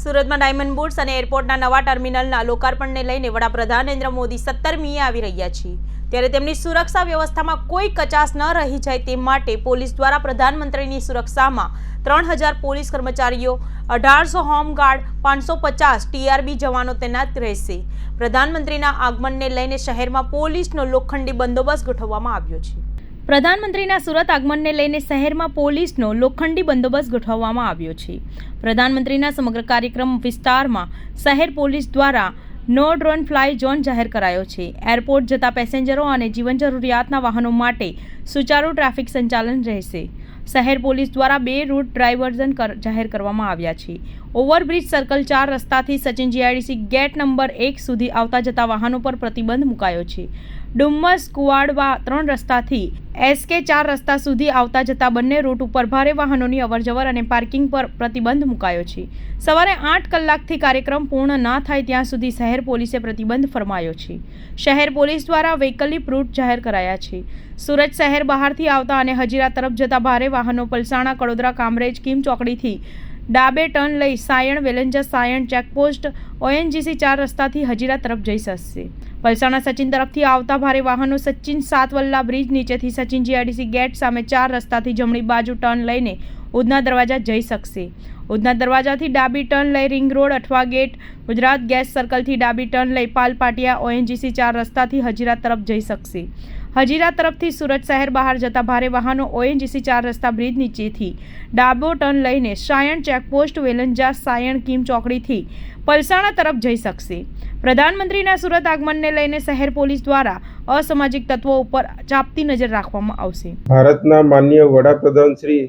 સુરતમાં ડાયમંડ બુટ્સ અને એરપોર્ટના નવા ટર્મિનલના લોકાર્પણને લઈને વડાપ્રધાન નરેન્દ્ર મોદી સત્તરમીએ આવી રહ્યા છે. ત્યારે તેમની સુરક્ષા વ્યવસ્થામાં કોઈ કચાશ ન રહી જાય તે માટે પોલીસ દ્વારા પ્રધાનમંત્રીની સુરક્ષામાં ત્રણ હજાર પોલીસ કર્મચારીઓ, અઢારસો હોમગાર્ડ પાંચસો પચાસ ટીઆરબી જવાનો તૈનાત રહેશે. પ્રધાનમંત્રીના આગમનને લઈને શહેરમાં પોલીસનો લોખંડી બંદોબસ્ત ગોઠવવામાં આવ્યો છે. પ્રધાનમંત્રીના સુરત આગમનને લઈને શહેરમાં પોલીસનો લોખંડી બંદોબસ્ત ગોઠવવામાં આવ્યો છે. પ્રધાનમંત્રીના સમગ્ર કાર્યક્રમ વિસ્તારમાં શહેર પોલીસ દ્વારા નો ડ્રોન ફ્લાય ઝોન જાહેર કરાયો છે. એરપોર્ટ જતા પેસેન્જરો અને જીવન જરૂરિયાતના વાહનો માટે સુચારુ ટ્રાફિક સંચાલન રહેશે. શહેર પોલીસ દ્વારા બે રૂટ ડ્રાઇવર્ઝન જાહેર કરવામાં આવ્યા છે. ઓવરબ્રિજ સર્કલ ચાર રસ્તાથી સચિન જીઆઈડીસી ગેટ નંબર એક સુધી આવતા જતા વાહનો પર પ્રતિબંધ મુકાયો છે. ડુમ્મસ કુવાડવા ત્રણ રસ્તાથી. એસકે ચાર રસ્તા સુધી આવતા જતા બંને રૂટ ઉપર ભારે વાહનોની અવરજવર અને પાર્કિંગ પર પ્રતિબંધ મુકાયો છે. સવારે આઠ કલાકથી કાર્યક્રમ પૂર્ણ ના થાય ત્યાં સુધી શહેર પોલીસે પ્રતિબંધ ફરમાયો છે. શહેર પોલીસ દ્વારા વૈકલ્પિક રૂટ જાહેર કરાયા છે. સુરત શહેર બહારથી આવતા અને હજીરા તરફ જતા ભારે વાહનો પલસાણા, કડોદરા, કામરેજ, કિમ ચોકડીથી ડાબે ટર્ન લઈ સાયણ વેલેન્જા સાયણ, ચેકપોસ્ટ, ઓએનજીસી ચાર રસ્તાથી હજીરા તરફ જઈ શકશે પલસાણા સચિન તરફથી આવતા ભારે વાહનો સચિન સાતવલ્લા બ્રિજ નીચેથી સચિન જીઆઈડીસી ગેટ સામે ચાર રસ્તાથી જમણી બાજુ ટર્ન લઈને ઉધના દરવાજા જઈ શકશે. ઉધના દરવાજાથી ડાબી ટર્ન લઈ ring road, Athwa gate, Gujarat gas સર્કલથી ડાબી ટર્ન લઈ પાલપાટિયા ઓએનજીસી ચાર રસ્તાથી હજીરા તરફ જઈ શકશે. હજીરા તરફથી સુરત શહેર બહાર જતા ભારે વાહનો ઓએનજીસી ચાર રસ્તા બ્રિજ નીચેથી ડાબો ટર્ન લઈને સાયણ ચેકપોસ્ટ, વેલંજા, સાયણ, કિમ ચોકડીથી પલસાણા તરફ જઈ શકશે. પ્રધાનમંત્રીના સુરત આગમનને લઈને શહેર પોલીસ દ્વારા અસામાજિક તત્વો ઉપર ચાપતી નજર રાખવામાં આવશે. ભારતના માન્ય વડાપ્રધાન શ્રી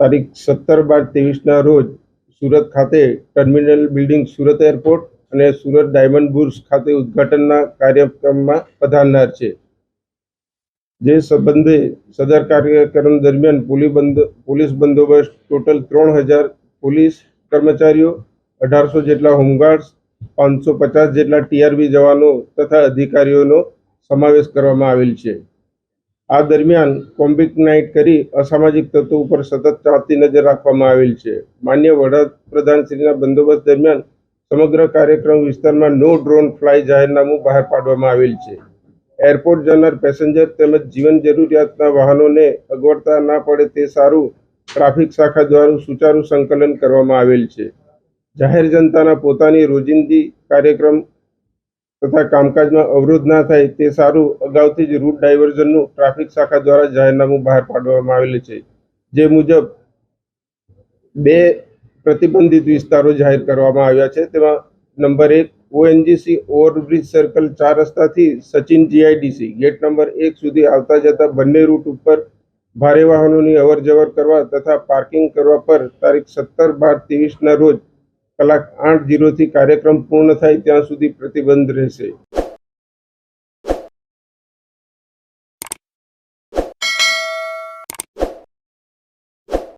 તારીખ સત્તર બાર ત્રેવીસના રોજ સુરત ખાતે ટર્મિનલ બિલ્ડિંગ સુરત એરપોર્ટ અને સુરત ડાયમંડ બુર્સ ખાતે ઉદ્ઘાટનના કાર્યક્રમમાં પધારનાર છે. જે સંબંધે સદર કાર્યક્રમ દરમિયાન પોલીસ બંદ- પોલીસ બંદોબસ્ત ટોટલ ત્રણ હજાર પોલીસ કર્મચારીઓ, અઢારસો જેટલા હોમગાર્ડ્સ, પાંચસો પચાસ જેટલા ટીઆરબી જવાનો તથા અધિકારીઓનો સમાવેશ કરવામાં આવેલ છે. આ દરમિયાન કોમ્બિક નાઇટ કરી અસામાજિક તત્વો ઉપર સતત ચાંપતી નજર રાખવામાં આવેલ છે. માન્ય વડાપ્રધાનશ્રીના બંદોબસ્ત દરમિયાન સમગ્ર કાર્યક્રમ વિસ્તારમાં નો ડ્રોન ફ્લાય જાહેરનામું બહાર પાડવામાં આવેલ છે. એરપોર્ટ જનાર પેસેન્જર તેમજ જીવન જરૂરિયાતના વાહનોને અગવડતા ના પડે તે સારું ટ્રાફિક શાખા દ્વારા સુચારું સંકલન કરવામાં આવેલ છે. જાહેર જનતાના પોતાની રોજિંદી કાર્યક્રમ તથા કામકાજમાં અવરોધ ના થાય તે સારું અગાઉથી જ રૂટ ડાયવર્ઝનનું ટ્રાફિક શાખા દ્વારા જાહેરનામું બહાર પાડવામાં આવેલું છે. જે મુજબ બે પ્રતિબંધિત વિસ્તારો જાહેર કરવામાં આવ્યા છે. તેમાં નંબર એક ઓએનજીસી ઓવરબ્રિજ સર્કલ ચાર રસ્તાથી સચિન જીઆઈડીસી ગેટ નંબર એક સુધી આવતા જતા બંને રૂટ ઉપર ભારે વાહનોની અવર જવર કરવા તથા પાર્કિંગ કરવા પર તારીખ સત્તર બાર ત્રેવીસના રોજ કલાક આઠ જીરોથી કાર્યક્રમ પૂર્ણ થાય ત્યાં સુધી પ્રતિબંધ રહેશે.